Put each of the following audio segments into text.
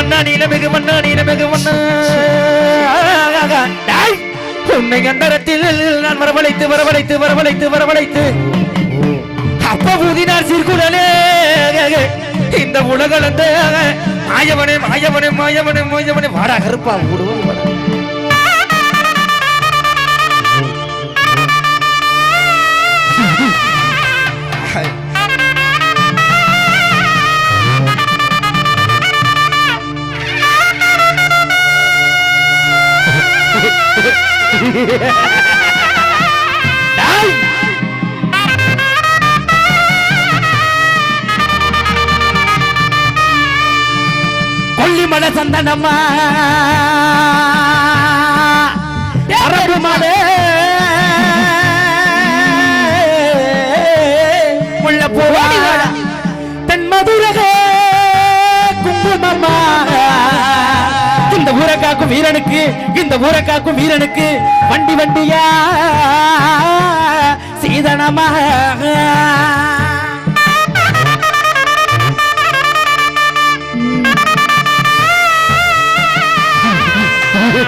மன்னா நீல மிகு மன்னா நீல மிகு மன்னா உன்னை கண்டரத்தில் நான் வரவழைத்து வரவழைத்து வரவழைத்து வரவழைத்து. அப்ப ஊதினார் சீர்குடலே. இந்த உலகளந்த. மாயவனே மாயவனே மாயவனே மாயவனே வாடா கருப்பா விடுவோம் கொல்லிமலை சந்தனம்மா அரபு மலை முள்ள போவாடா தென் மதுரக குங்குமம்மா இந்த ஊரை காக்கும் வீரனுக்கு இந்த ஊரை காக்கும் வீரனுக்கு வண்டி வண்டியா? சீதனமா.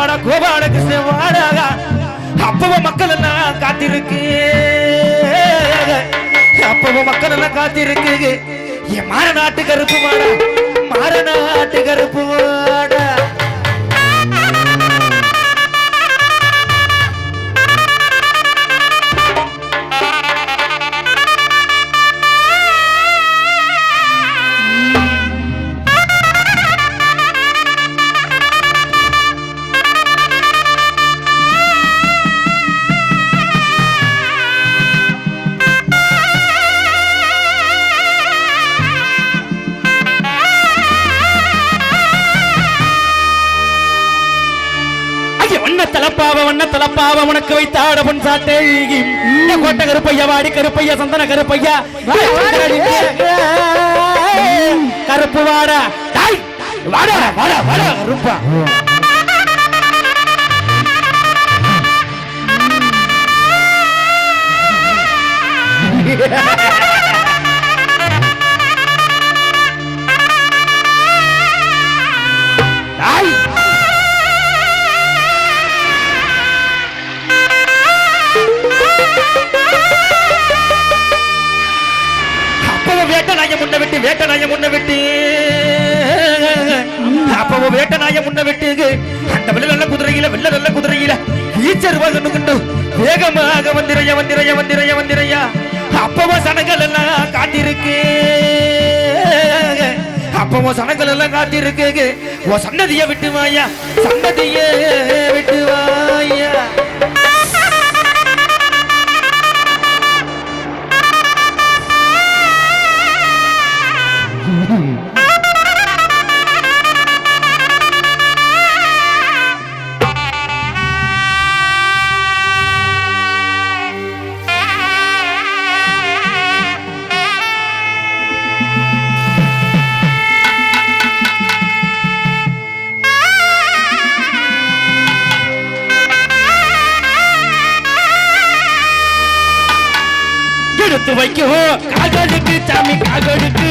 வாடா கண்ணவாடா கோபால கிருஷ்ண வாடாக. அப்பவ மக்கள் எல்லாம் காத்திருக்கு? அப்பவ மக்கள் எல்லாம் காத்திருக்கு? என் மாற நாட்டு கருப்பு மாடா மாற நாட்டு கருப்பு மாடா தலப்பாவ வண்ண தலப்பாவ உனக்கு வைத்தாட பொன் சாட்டை. கோட்டை கருப்பையா வாடி கருப்பையா சந்தன கருப்பையா கருப்பு வாடா வாடா வாடா வாடா கருப்பா. வேட்ட நாய முன்ன விட்டு வேட்ட நாய முன்ன விட்டு. அப்போ வேட்ட நாய முன்ன விட்டு. அந்த வெள்ள நல்ல குதிரையில வெள்ள நல்ல குதிரையில ஈச்சர் வாங்கணுண்டு வேகமாக வந்திரையா வந்திரையா வந்திரையா வந்திரையா. அப்பவோ சனங்கள் எல்லாம் காத்திருக்கு. உன் சனங்கள் எல்லாம் காத்திருக்கு. ஓ சன்னதியை விட்டு வாயா விட்டுவாயா வைக்கும் காகலுக்கு சாமி காகலுக்கு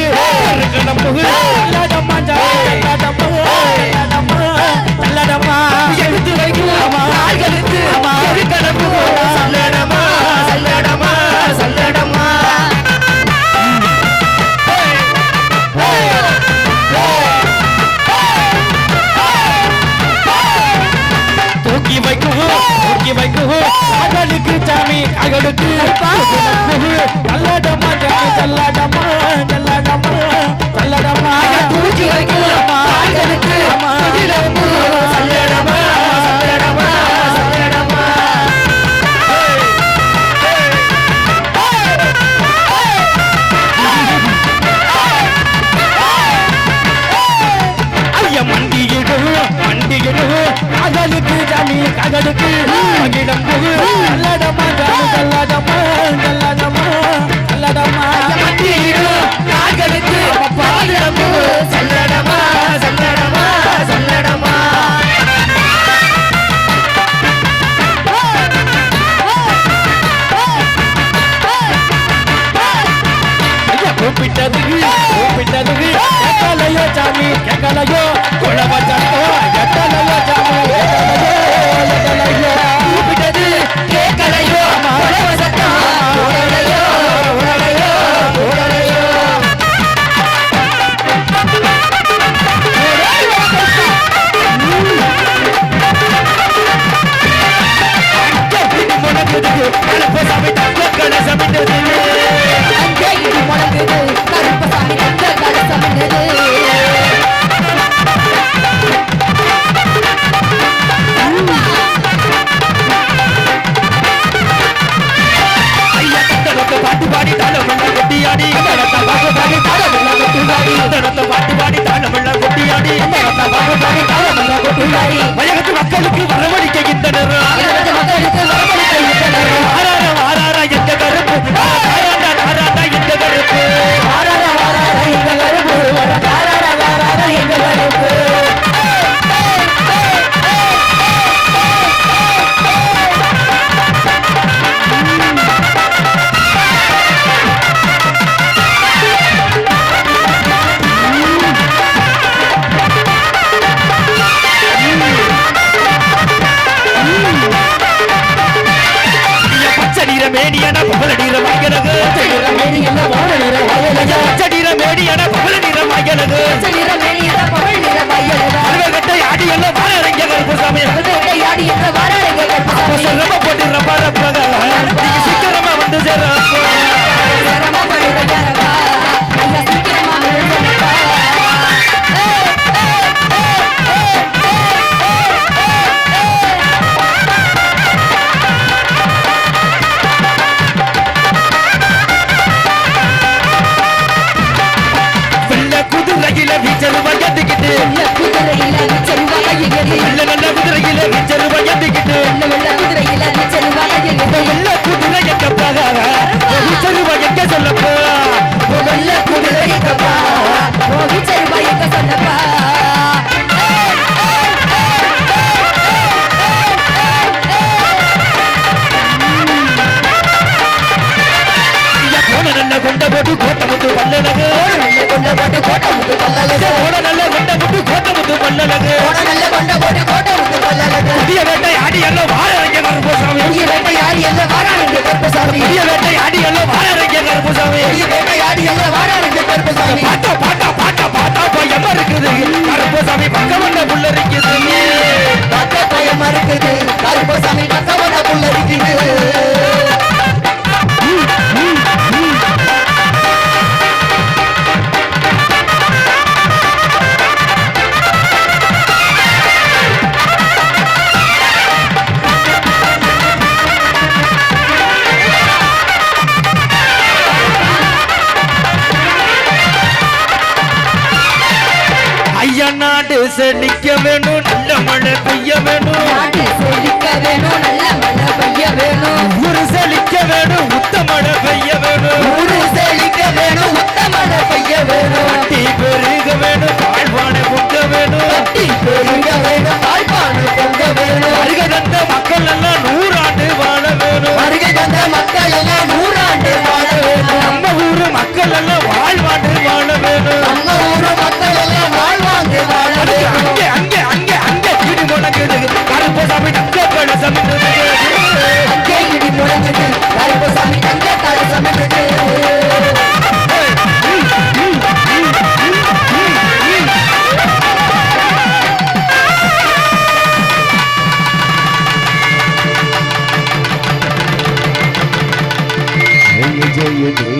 அடி எல்லோ வாழ இறங்கிய கருப்பசாமி பெரிய வேட்டை ஆடி எல்லோ வாழ இறங்கிய கருப்பசாமி பெரிய வேட்டை ஆடி எல்லோ வாழ இறங்கிய கருப்பசாமி பெரிய வேட்டை నేను ಜಯ ಜಯ